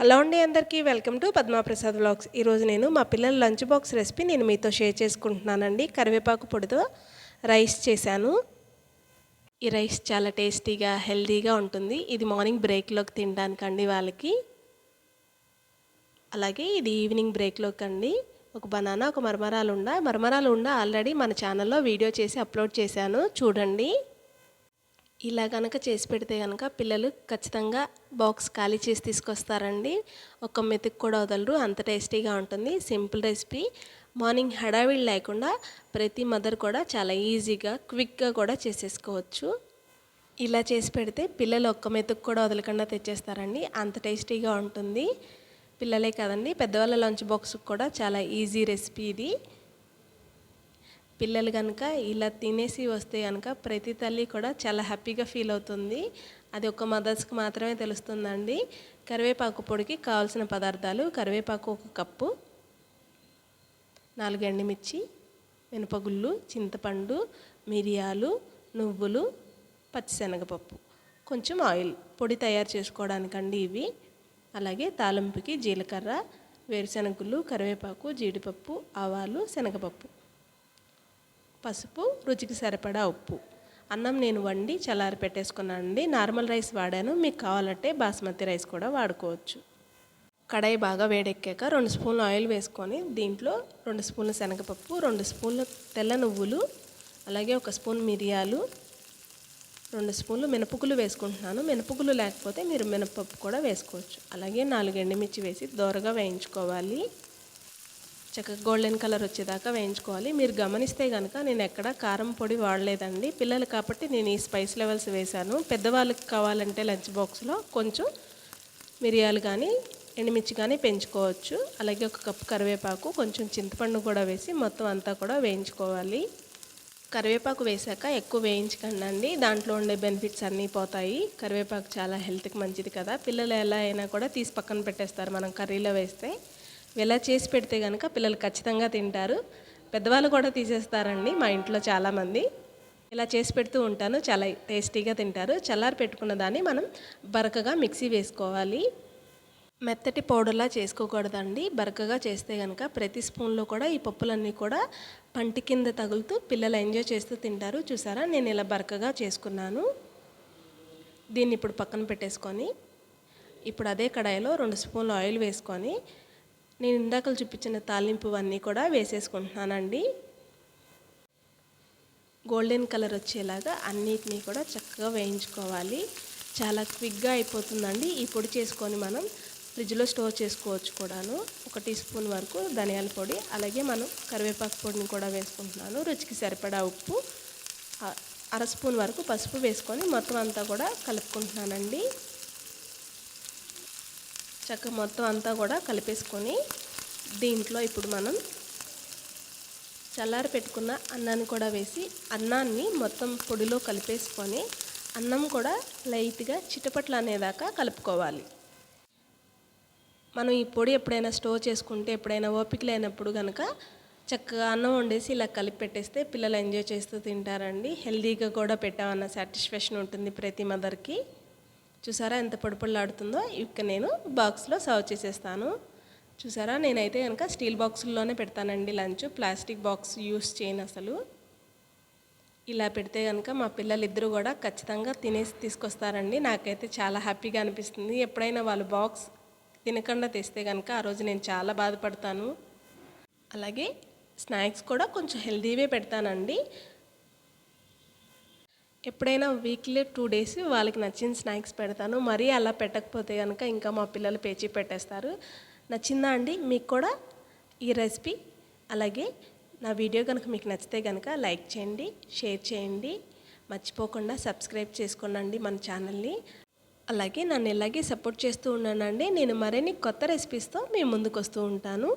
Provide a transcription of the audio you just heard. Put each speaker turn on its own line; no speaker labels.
Hello అండి అందరికీ welcome to పద్మాప్రసాద్ vlogs. ఈరోజు నేను మా పిల్లల లంచ్ బాక్స్ రెసిపీ నేను మీతో షేర్ చేసుకుంటున్నానండి. కరివేపాకు పొడితో రైస్ చేశాను. ఈ రైస్ చాలా టేస్టీగా హెల్తీగా ఉంటుంది. ఇది మార్నింగ్ బ్రేక్లోకి తినడానికి అండి వాళ్ళకి. అలాగే ఇది ఈవినింగ్ బ్రేక్లోకి అండి. ఒక బనానా ఒక మరమరాలు ఉండ మరమరాలు ఉండ ఆల్రెడీ మన ఛానల్లో వీడియో చేసి అప్లోడ్ చేశాను. చూడండి. ఇలా కనుక చేసి పెడితే కనుక పిల్లలు ఖచ్చితంగా బాక్స్ ఖాళీ చేసి తీసుకొస్తారండి. ఒక మెతుకు కూడా వదలరు. అంత టేస్టీగా ఉంటుంది. Simple recipe. మార్నింగ్ హడావిడి లేకుండా ప్రతి మదర్ కూడా చాలా ఈజీగా క్విక్గా కూడా చేసేసుకోవచ్చు. ఇలా చేసి పెడితే పిల్లలు ఒక్క మెతుకు కూడా వదలకుండా తెచ్చేస్తారండి. అంత టేస్టీగా ఉంటుంది. పిల్లలే కదండి. పెద్దవాళ్ళ లంచ్ బాక్స్ కూడా చాలా ఈజీ రెసిపీ ఇది. పిల్లలు కనుక ఇలా తినేసి వస్తే కనుక ప్రతి తల్లి కూడా చాలా హ్యాపీగా ఫీల్ అవుతుంది. అది ఒక మదర్స్కి మాత్రమే తెలుస్తుందండి. కరివేపాకు పొడికి కావాల్సిన పదార్థాలు కరివేపాకు ఒక కప్పు నాలుగు ఎండుమిర్చి మినపగుళ్ళు చింతపండు మిరియాలు నువ్వులు పచ్చిశనగపప్పు. కొంచెం ఆయిల్ పొడి తయారు చేసుకోవడానికండి ఇవి. అలాగే తాలింపుకి జీలకర్ర వేరుశనగలు కరివేపాకు జీడిపప్పు ఆవాలు శనగపప్పు. పసుపు రుచికి సరిపడా ఉప్పు. అన్నం నేను వండి చల్లారి పెట్టేసుకున్నానండి నార్మల్ రైస్ వాడాను. మీకు కావాలంటే బాస్మతి రైస్ కూడా వాడుకోవచ్చు. కడాయి బాగా వేడెక్కాక రెండు స్పూన్లు ఆయిల్ వేసుకొని దీంట్లో రెండు స్పూన్లు శనగపప్పు రెండు స్పూన్లు తెల్ల నువ్వులు అలాగే ఒక స్పూన్ మిరియాలు రెండు స్పూన్లు మినపగులు వేసుకుంటున్నాను. మినపగులు లేకపోతే మీరు మినపప్పు కూడా వేసుకోవచ్చు. అలాగే నాలుగు ఎండుమిర్చి వేసి దోరగా వేయించుకోవాలి. చక్కగా గోల్డెన్ కలర్ వచ్చేదాకా వేయించుకోవాలి. మీరు గమనిస్తే కనుక నేను ఎక్కడ కారం పొడి వాడలేదండి. పిల్లలు కాబట్టి నేను ఈ స్పైస్ లెవెల్స్ వేశాను. పెద్దవాళ్ళకి కావాలంటే లంచ్ బాక్స్లో కొంచెం మిరియాలు కానీ ఎండుమిర్చి కానీ పెంచుకోవచ్చు. అలాగే ఒక కప్పు కరివేపాకు కొంచెం చింతపండు కూడా వేసి మొత్తం అంతా కూడా వేయించుకోవాలి. కరివేపాకు వేసాక ఎక్కువ వేయించకండి అండి దాంట్లో ఉండే బెనిఫిట్స్ అన్నీ పోతాయి. కరివేపాకు చాలా హెల్త్కి మంచిది కదా. పిల్లలు ఎలా అయినా కూడా తీసి పక్కన పెట్టేస్తారు మనం కర్రీలో వేస్తే. ఇలా చేసి పెడితే కనుక పిల్లలు ఖచ్చితంగా తింటారు. పెద్దవాళ్ళు కూడా తీసేస్తారండి మా ఇంట్లో చాలామంది. ఇలా చేసి పెడుతూ ఉంటాను. చాలా టేస్టీగా తింటారు. చల్లారి పెట్టుకున్న దాన్ని మనం బరకగా మిక్సీ వేసుకోవాలి. మెత్తటి పౌడర్లా చేసుకోకూడదండి. బరకగా చేస్తే కనుక ప్రతి స్పూన్లో కూడా ఈ పప్పులన్నీ కూడా పంటి కింద తగులుతూ పిల్లలు ఎంజాయ్ చేస్తూ తింటారు. చూసారా? నేను ఇలా బరకగా చేసుకున్నాను. దీన్ని ఇప్పుడు పక్కన పెట్టేసుకొని ఇప్పుడు అదే కడాయిలో రెండు స్పూన్లు ఆయిల్ వేసుకొని నేను ఇందాకలు చూపించిన తాలింపు అన్నీ కూడా వేసేసుకుంటున్నానండి. గోల్డెన్ కలర్ వచ్చేలాగా అన్నిటినీ కూడా చక్కగా వేయించుకోవాలి. చాలా క్విక్గా అయిపోతుందండి. ఈ పొడి చేసుకొని మనం ఫ్రిడ్జ్లో స్టోర్ చేసుకోవచ్చు కూడాను. ఒక టీ స్పూన్ వరకు ధనియాల పొడి అలాగే మనం కరివేపాకు పొడిని కూడా వేసుకుంటున్నాను. రుచికి సరిపడా ఉప్పు అర స్పూన్ వరకు పసుపు వేసుకొని మొత్తం అంతా కూడా కలుపుకుంటున్నానండి. చక్క మొత్తం అంతా కూడా కలిపేసుకొని దీంట్లో ఇప్పుడు మనం చల్లారి పెట్టుకున్న అన్నాన్ని కూడా వేసి అన్నాన్ని మొత్తం పొడిలో కలిపేసుకొని అన్నం కూడా లైట్గా చిటపట్లు అనేదాకా కలుపుకోవాలి. మనం ఈ పొడి ఎప్పుడైనా స్టోర్ చేసుకుంటే ఎప్పుడైనా ఓపిక లేనప్పుడు కనుక చక్కగా అన్నం వండేసి ఇలా కలిపి పెట్టేస్తే పిల్లలు ఎంజాయ్ చేస్తూ తింటారండి. హెల్దీగా కూడా పెట్టామన్న సాటిస్ఫాక్షన్ ఉంటుంది ప్రతి మదర్కి. చూసారా ఎంత పొడిపొడిలాడుతుందో? ఇక నేను బాక్స్లో సర్వ్ చేసేస్తాను. చూసారా? నేనైతే కనుక స్టీల్ బాక్సుల్లోనే పెడతానండి లంచ్. ప్లాస్టిక్ బాక్స్ యూస్ చేయను అసలు. ఇలా పెడితే కనుక మా పిల్లలు ఇద్దరు కూడా ఖచ్చితంగా తినేసి తీసుకొస్తారండి. నాకైతే చాలా హ్యాపీగా అనిపిస్తుంది. ఎప్పుడైనా వాళ్ళు బాక్స్ తినకుండా తెస్తే కనుక ఆ రోజు నేను చాలా బాధపడతాను. అలాగే స్నాక్స్ కూడా కొంచెం హెల్దీవే పెడతానండి. ఎప్పుడైనా వీక్లీ టూ డేస్ వాళ్ళకి నచ్చిన స్నాక్స్ పెడతాను. మరీ అలా పెట్టకపోతే కనుక ఇంకా మా పిల్లలు పేచి పెట్టేస్తారు. నచ్చిందా అండి? మీకు కూడా ఈ రెసిపీ. అలాగే నా వీడియో కనుక మీకు నచ్చితే కనుక లైక్ చేయండి షేర్ చేయండి. మర్చిపోకుండా సబ్స్క్రైబ్ చేసుకోనండి మన ఛానల్ని. అలాగే నన్ను ఇలాగే సపోర్ట్ చేస్తూ ఉన్నానండి నేను మరిన్ని కొత్త రెసిపీస్తో మీ ముందుకు వస్తూ ఉంటాను.